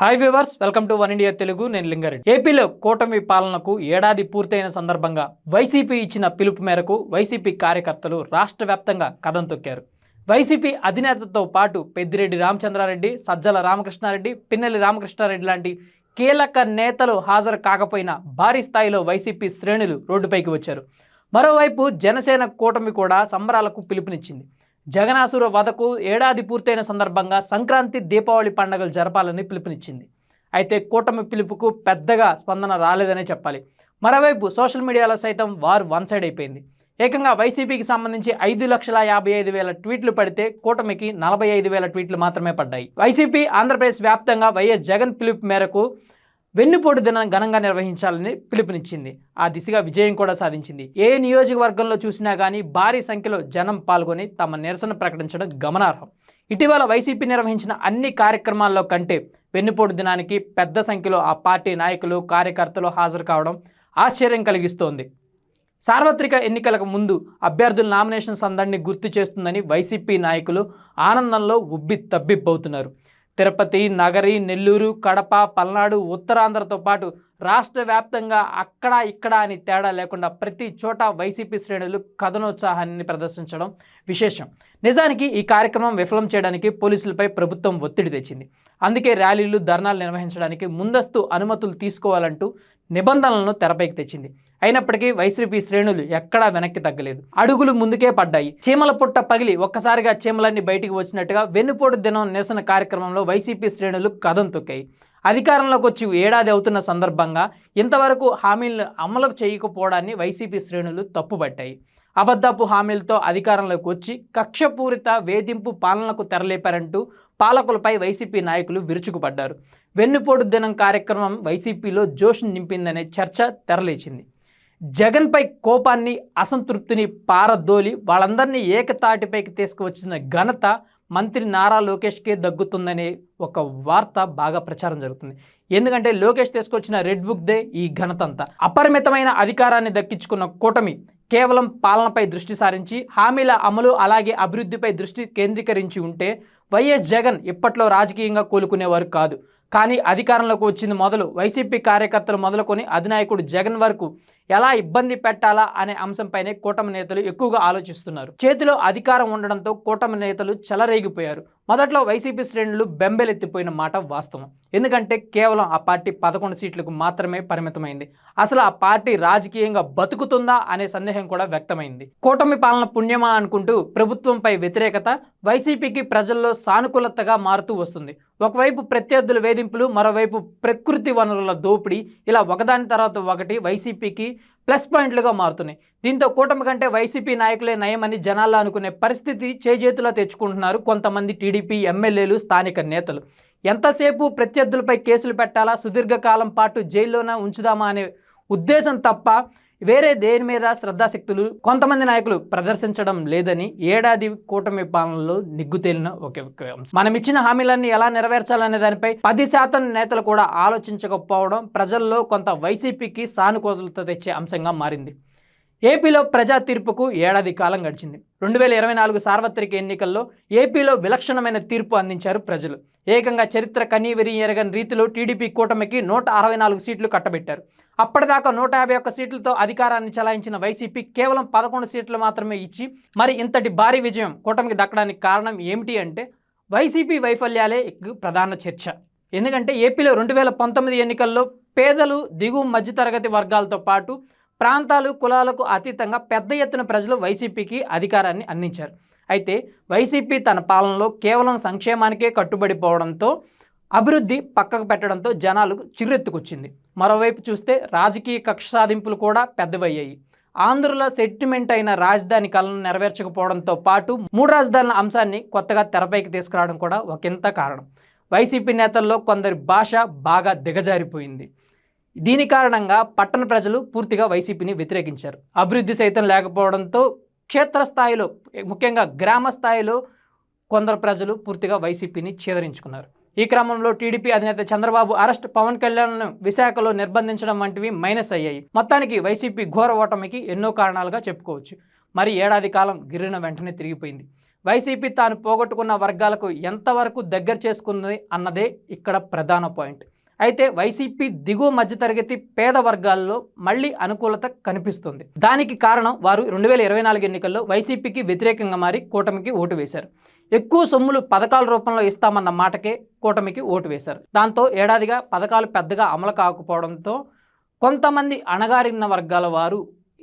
Hi viewers welcome to one India Telugu నేను లింగారెడ్డి. ఏపీలో కూటమి పాలనకు ఏడాది పూర్తయిన సందర్భంగా వైసీపీ ఇచ్చిన పిలుపు మేరకు వైసీపీ కార్యకర్తలు రాష్ట్ర వ్యాప్తంగా కథం తొక్కారు. వైసీపీ అధినేతతో పాటు పెద్దిరెడ్డి రామచంద్రారెడ్డి సజ్జల రామకృష్ణారెడ్డి పిన్నెల్లి రామకృష్ణారెడ్డి లాంటి కీలక నేతలు హాజరు కాకపోయినా భారీ స్థాయిలో వైసీపీ శ్రేణులు రోడ్డుపైకి వచ్చారు. మరోవైపు జనసేన కూటమి కూడా సంబరాలకు పిలుపునిచ్చింది. జగనాసుర వధకు ఏడాది పూర్తయిన సందర్భంగా సంక్రాంతి దీపావళి పండుగలు జరపాలని పిలుపునిచ్చింది. అయితే కూటమి పిలుపుకు పెద్దగా స్పందన రాలేదనే చెప్పాలి. మరోవైపు సోషల్ మీడియాలో సైతం వారు వన్ సైడ్ అయిపోయింది. ఏకంగా వైసీపీకి సంబంధించి ఐదు లక్షల యాభై ఐదు వేల ట్వీట్లు పడితే కూటమికి నలభై ఐదు వేల ట్వీట్లు మాత్రమే పడ్డాయి. వైసీపీ ఆంధ్రప్రదేశ్ వ్యాప్తంగా వైఎస్ జగన్ పిలుపు మేరకు వెన్నుపోటు దినం ఘనంగా నిర్వహించాలని పిలుపునిచ్చింది. ఆ దిశగా విజయం కూడా సాధించింది. ఏ నియోజకవర్గంలో చూసినా కానీ భారీ సంఖ్యలో జనం పాల్గొని తమ నిరసన ప్రకటించడం గమనార్హం. ఇటీవల వైసీపీ నిర్వహించిన అన్ని కార్యక్రమాల్లో కంటే వెన్నుపోటు దినానికి పెద్ద సంఖ్యలో ఆ పార్టీ నాయకులు కార్యకర్తలు హాజరు కావడం ఆశ్చర్యం కలిగిస్తోంది. సార్వత్రిక ఎన్నికలకు ముందు అభ్యర్థుల నామినేషన్ సందడిని గుర్తు చేస్తుందని వైసీపీ నాయకులు ఆనందంలో ఉబ్బి తబ్బిబ్బవుతున్నారు. తిరుపతి నగరి నెల్లూరు కడప పల్నాడు ఉత్తరాంధ్రతో పాటు రాష్ట్ర వ్యాప్తంగా అక్కడ ఇక్కడ అని తేడా లేకుండా ప్రతి చోట వైసీపీ శ్రేణులు కథనోత్సాహాన్ని ప్రదర్శించడం విశేషం. నిజానికి ఈ కార్యక్రమం విఫలం చేయడానికి పోలీసులపై ప్రభుత్వం ఒత్తిడి తెచ్చింది. అందుకే ర్యాలీలు ధర్నాలు నిర్వహించడానికి ముందస్తు అనుమతులు తీసుకోవాలంటూ నిబంధనలను తెరపైకి తెచ్చింది. అయినప్పటికీ వైసీపీ శ్రేణులు ఎక్కడా వెనక్కి తగ్గలేదు. అడుగులు ముందుకే పడ్డాయి. చీమల పుట్ట పగిలి ఒక్కసారిగా చీమలన్నీ బయటికి వచ్చినట్టుగా వెన్నుపోటు దినం నిరసన కార్యక్రమంలో వైసీపీ శ్రేణులు కథం తొక్కాయి. అధికారంలోకి వచ్చి ఏడాది అవుతున్న సందర్భంగా ఇంతవరకు హామీలను అమలు చేయకపోవడాన్ని వైసీపీ శ్రేణులు తప్పుపట్టాయి. అబద్ధపు హామీలతో అధికారంలోకి వచ్చి కక్షపూరిత వేధింపు పాలనకు తెరలేపారంటూ పాలకులపై వైసీపీ నాయకులు విరుచుకుపడ్డారు. వెన్నుపోటు దినం కార్యక్రమం వైసీపీలో జోష్ నింపిందనే చర్చ తెరలేచింది. జగన్పై కోపాన్ని అసంతృప్తిని పారదోలి వాళ్ళందరినీ ఏకతాటిపైకి తీసుకువచ్చిన ఘనత మంత్రి నారా లోకేష్కే దగ్గుతుందనే ఒక వార్త బాగా ప్రచారం జరుగుతుంది. ఎందుకంటే లోకేష్ తీసుకొచ్చిన రెడ్ బుక్ దే ఈ ఘనత అంతా అపరిమితమైన అధికారాన్ని దక్కించుకున్న కూటమి కేవలం పాలనపై దృష్టి సారించి హామీల అమలు అలాగే అభివృద్ధిపై దృష్టి కేంద్రీకరించి ఉంటే వైఎస్ జగన్ ఇప్పట్లో రాజకీయంగా కోలుకునేవారు కాదు. కానీ అధికారంలోకి వచ్చింది మొదలు వైసీపీ కార్యకర్తలు మొదలుకొని అధినాయకుడు జగన్ వరకు ఎలా ఇబ్బంది పెట్టాలా అనే అంశంపైనే కూటమి నేతలు ఎక్కువగా ఆలోచిస్తున్నారు. చేతిలో అధికారం ఉండడంతో కూటమి నేతలు చెలరేగిపోయారు. మొదట్లో వైసీపీ శ్రేణులు బెంబెలెత్తిపోయిన మాట వాస్తవం. ఎందుకంటే కేవలం ఆ పార్టీ పదకొండు సీట్లకు మాత్రమే పరిమితమైంది. అసలు ఆ పార్టీ రాజకీయంగా బతుకుతుందా అనే సందేహం కూడా వ్యక్తమైంది. కూటమి పాలన పుణ్యమా అనుకుంటూ ప్రభుత్వంపై వ్యతిరేకత వైసీపీకి ప్రజల్లో సానుకూలతగా మారుతూ వస్తుంది. ఒకవైపు ప్రత్యర్థుల వేధింపులు మరోవైపు ప్రకృతి వనరుల దోపిడీ. ఇలా ఒకదాని తర్వాత ఒకటి వైసీపీకి ప్లస్ పాయింట్లుగా మారుతున్నాయి. దీంతో కూటమి కంటే వైసీపీ నాయకులే నయమని జనాల్లో అనుకునే పరిస్థితి చేజేతులో తెచ్చుకుంటున్నారు కొంతమంది టీడీపీ ఎమ్మెల్యేలు స్థానిక నేతలు. ఎంతసేపు ప్రత్యర్థులపై కేసులు పెట్టాలా సుదీర్ఘకాలం పాటు జైల్లోనే ఉంచుదామా అనే ఉద్దేశం తప్ప వేరే దేని మీద శ్రద్ధాశక్తులు కొంతమంది నాయకులు ప్రదర్శించడం లేదని ఏడాది కూటమి పాలనలో నిగ్గు తేలిన అంశం. మనం ఇచ్చిన హామీలన్నీ ఎలా నెరవేర్చాలనే దానిపై పది శాతం నేతలు కూడా ఆలోచించకపోవడం ప్రజల్లో కొంత వైసీపీకి సానుకూలత తెచ్చే అంశంగా మారింది. ఏపీలో ప్రజా తీర్పుకు ఏడాది కాలం గడిచింది. రెండు వేల ఇరవై నాలుగు సార్వత్రిక ఎన్నికల్లో ఏపీలో విలక్షణమైన తీర్పు అందించారు ప్రజలు. ఏకంగా చరిత్ర కనీవిరి ఎరగని రీతిలో టీడీపీ కూటమికి నూట అరవై నాలుగు సీట్లు కట్టబెట్టారు. అప్పటిదాకా నూట యాభై ఒక్క సీట్లతో అధికారాన్ని చలాయించిన వైసీపీ కేవలం పదకొండు సీట్లు మాత్రమే ఇచ్చి మరి ఇంతటి భారీ విజయం కూటమికి దక్కడానికి కారణం ఏమిటి అంటే వైసీపీ వైఫల్యాలే ప్రధాన చర్చ. ఎందుకంటే ఏపీలో రెండు వేల పంతొమ్మిది ఎన్నికల్లో పేదలు దిగువ మధ్యతరగతి వర్గాలతో పాటు ప్రాంతాలు కులాలకు అతీతంగా పెద్ద ఎత్తున ప్రజలు వైసీపీకి అధికారాన్ని అందించారు. అయితే వైసీపీ తన పాలనలో కేవలం సంక్షేమానికే కట్టుబడిపోవడంతో అభివృద్ధి పక్కకు పెట్టడంతో జనాలు చిర్రెత్తుకొచ్చింది. మరోవైపు చూస్తే రాజకీయ కక్ష సాధింపులు కూడా పెద్దవయ్యాయి. ఆంధ్రలో సెటిల్మెంట్ అయిన రాజధాని కళను నెరవేర్చకపోవడంతో పాటు మూడు రాజధానుల అంశాన్ని కొత్తగా తెరపైకి తీసుకురావడం కూడా ఒకంత కారణం. వైసీపీ నేతల్లో కొందరి భాష బాగా దిగజారిపోయింది. దీని కారణంగా పట్టణ ప్రజలు పూర్తిగా వైసీపీని వ్యతిరేకించారు. అభివృద్ధి సైతం లేకపోవడంతో క్షేత్రస్థాయిలో ముఖ్యంగా గ్రామ స్థాయిలో కొందరు ప్రజలు పూర్తిగా వైసీపీని చేదరించుకున్నారు. ఈ క్రమంలో టీడీపీ అధినేత చంద్రబాబు అరెస్ట్ పవన్ కళ్యాణ్ను విశాఖలో నిర్బంధించడం వంటివి మైనస్ అయ్యాయి. మొత్తానికి వైసీపీ ఘోర ఓటమికి ఎన్నో కారణాలుగా చెప్పుకోవచ్చు. మరి ఏడాది కాలం గిరిన వెంటనే తిరిగిపోయింది. వైసీపీ తాను పోగొట్టుకున్న వర్గాలకు ఎంతవరకు దగ్గర చేసుకుంది అన్నదే ఇక్కడ ప్రధాన పాయింట్. అయితే వైసీపీ దిగువ మధ్యతరగతి పేద వర్గాల్లో మళ్ళీ అనుకూలత కనిపిస్తుంది. దానికి కారణం వారు రెండు వేల ఇరవై నాలుగు ఎన్నికల్లో వైసీపీకి వ్యతిరేకంగా మారి కూటమికి ఓటు వేశారు. ఎక్కువ సొమ్ములు పథకాల రూపంలో ఇస్తామన్న మాటకే కూటమికి ఓటు వేశారు. దాంతో ఏడాదిగా పథకాలు పెద్దగా అమలు కాకపోవడంతో కొంతమంది అణగారిన వర్గాల వారు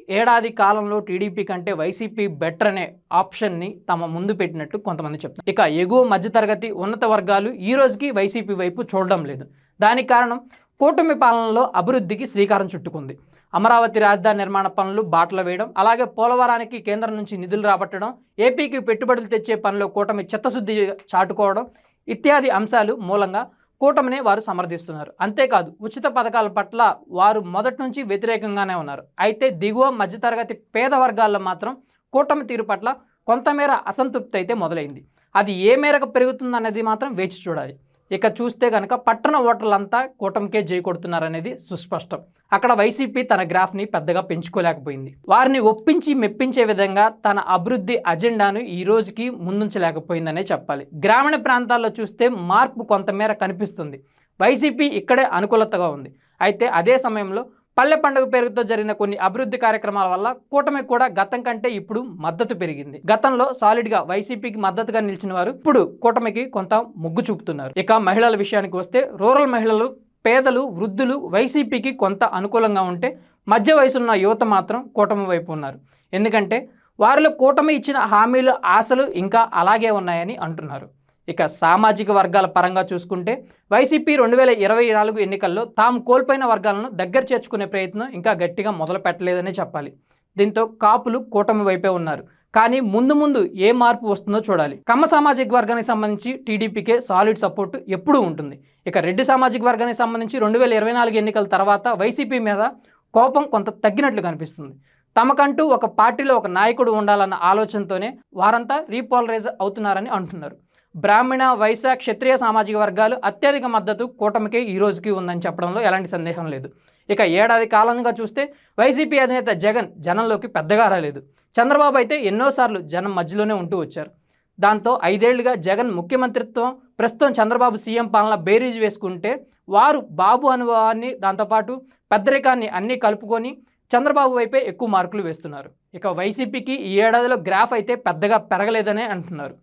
ఏడాది కాలంలో టీడీపీ కంటే వైసీపీ బెటర్ అనే ఆప్షన్ని తమ ముందు పెట్టినట్టు కొంతమంది చెప్తారు ఇక ఎగువ మధ్యతరగతి ఉన్నత వర్గాలు ఈ రోజుకి వైసీపీ వైపు చూడడం లేదు. దానికి కారణం కూటమి పాలనలో అభివృద్ధికి శ్రీకారం చుట్టుకుంది. అమరావతి రాజధాని నిర్మాణ పనులు బాటలు వేయడం అలాగే పోలవరానికి కేంద్రం నుంచి నిధులు రాబట్టడం ఏపీకి పెట్టుబడులు తెచ్చే పనిలో కూటమి చిత్తశుద్ధి చాటుకోవడం ఇత్యాది అంశాలు మూలంగా కూటమినే వారు సమర్థిస్తున్నారు. అంతేకాదు ఉచిత పథకాల పట్ల వారు మొదటి నుంచి వ్యతిరేకంగానే ఉన్నారు. అయితే దిగువ మధ్యతరగతి పేద వర్గాల్లో మాత్రం కూటమి తీరు పట్ల కొంతమేర అసంతృప్తి అయితే మొదలైంది. అది ఏ మేరకు పెరుగుతుందనేది మాత్రం వేచి చూడాలి. ఇక చూస్తే కనుక పట్టణ ఓటర్లంతా కూటమికే జయకొడుతున్నారనేది సుస్పష్టం. అక్కడ వైసీపీ తన గ్రాఫ్ని పెద్దగా పెంచుకోలేకపోయింది. వారిని ఒప్పించి మెప్పించే విధంగా తన అభివృద్ధి అజెండాను ఈ రోజుకి ముందుంచలేకపోయిందనే చెప్పాలి. గ్రామీణ ప్రాంతాల్లో చూస్తే మార్పు కొంతమేర కనిపిస్తుంది. వైసీపీ ఇక్కడే అనుకూలతగా ఉంది. అయితే అదే సమయంలో పల్లె పండుగ పేరుతో జరిగిన కొన్ని అభివృద్ధి కార్యక్రమాల వల్ల కూటమి కూడా గతం కంటే ఇప్పుడు మద్దతు పెరిగింది. గతంలో సాలిడ్గా వైసీపీకి మద్దతుగా నిలిచిన వారు ఇప్పుడు కూటమికి కొంత మొగ్గు చూపుతున్నారు. ఇక మహిళల విషయానికి వస్తే రూరల్ మహిళలు పేదలు వృద్ధులు వైసీపీకి కొంత అనుకూలంగా ఉంటే మధ్య వయసున్న యువత మాత్రం కూటమి వైపు ఉన్నారు. ఎందుకంటే వారిలో కూటమి ఇచ్చిన హామీలు ఆశలు ఇంకా అలాగే ఉన్నాయని అంటున్నారు. ఇక సామాజిక వర్గాల పరంగా చూసుకుంటే వైసీపీ రెండు వేల ఇరవై నాలుగు ఎన్నికల్లో తాము కోల్పోయిన వర్గాలను దగ్గర చేర్చుకునే ప్రయత్నం ఇంకా గట్టిగా మొదలు పెట్టలేదనే చెప్పాలి. దీంతో కాపులు కూటమి వైపే ఉన్నారు. కానీ ముందు ముందు ఏ మార్పు వస్తుందో చూడాలి. కమ్మ సామాజిక వర్గానికి సంబంధించి టీడీపీకే సాలిడ్ సపోర్ట్ ఎప్పుడూ ఉంటుంది. ఇక రెడ్డి సామాజిక వర్గానికి సంబంధించి రెండు వేల ఇరవై నాలుగు ఎన్నికల తర్వాత వైసీపీ మీద కోపం కొంత తగ్గినట్లు కనిపిస్తుంది. తమకంటూ ఒక పార్టీలో ఒక నాయకుడు ఉండాలన్న ఆలోచనతోనే వారంతా రీపోలరైజ్ అవుతున్నారని అంటున్నారు. బ్రాహ్మణ వైశ్య క్షత్రియ సామాజిక వర్గాలు అత్యధిక మద్దతు కూటమికి ఈ రోజుకి ఉందని చెప్పడంలో ఎలాంటి సందేహం లేదు. ఇక ఏడాది కాలంగా చూస్తే వైసీపీ అధినేత జగన్ జనంలోకి పెద్దగా రాలేదు. చంద్రబాబు అయితే ఎన్నోసార్లు జనం మధ్యలోనే ఉంటూ వచ్చారు. దాంతో ఐదేళ్ళుగా జగన్ ముఖ్యమంత్రిత్వం ప్రస్తుతం చంద్రబాబు సీఎం పాలన బేరీజ్ వేసుకుంటే వారు బాబు అనుభవాన్ని దాంతోపాటు పెద్దరికాన్ని అన్నీ కలుపుకొని చంద్రబాబు వైపే ఎక్కువ మార్కులు వేస్తున్నారు. ఇక వైసీపీకి ఈ ఏడాదిలో గ్రాఫ్ అయితే పెద్దగా పెరగలేదనే అంటున్నారు.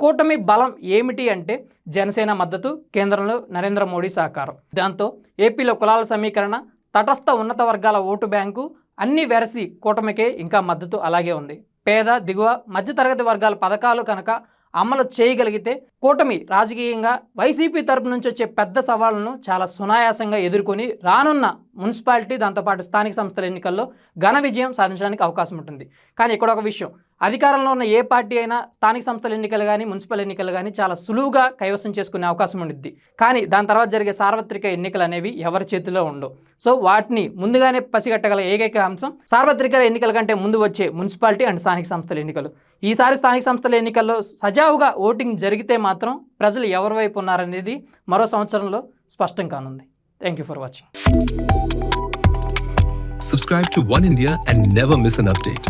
కూటమి బలం ఏమిటి అంటే జనసేన మద్దతు కేంద్రంలో నరేంద్ర మోడీ సహకారం. దాంతో ఏపీలో కులాల సమీకరణ తటస్థ ఉన్నత వర్గాల ఓటు బ్యాంకు అన్ని వెరసి కూటమికే ఇంకా మద్దతు అలాగే ఉంది. పేద దిగువ మధ్యతరగతి వర్గాల పథకాలు కనుక అమలు చేయగలిగితే కూటమి రాజకీయంగా వైసీపీ తరపు నుంచి వచ్చే పెద్ద సవాళ్ళను చాలా సునాయాసంగా ఎదుర్కొని రానున్న మున్సిపాలిటీ దాంతోపాటు స్థానిక సంస్థల ఎన్నికల్లో ఘన విజయం సాధించడానికి అవకాశం ఉంటుంది. కానీ ఇక్కడ ఒక విషయం అధికారంలో ఉన్న ఏ పార్టీ అయినా స్థానిక సంస్థల ఎన్నికలు కానీ మున్సిపల్ ఎన్నికలు కానీ చాలా సులువుగా కైవసం చేసుకునే అవకాశం ఉండిద్ది. కానీ దాని తర్వాత జరిగే సార్వత్రిక ఎన్నికలు అనేవి ఎవరి చేతిలో ఉండవు. సో వాటిని ముందుగానే పసిగట్టగల ఏకైక అంశం సార్వత్రిక ఎన్నికల కంటే ముందు వచ్చే మున్సిపాలిటీ అండ్ స్థానిక సంస్థల ఎన్నికలు. ఈసారి స్థానిక సంస్థల ఎన్నికల్లో సజావుగా ఓటింగ్ జరిగితే మాత్రం ప్రజలు ఎవరి వైపు ఉన్నారనేది మరో సంవత్సరంలో స్పష్టం కానుంది. Thank you for watching Subscribe to One India and never miss an update.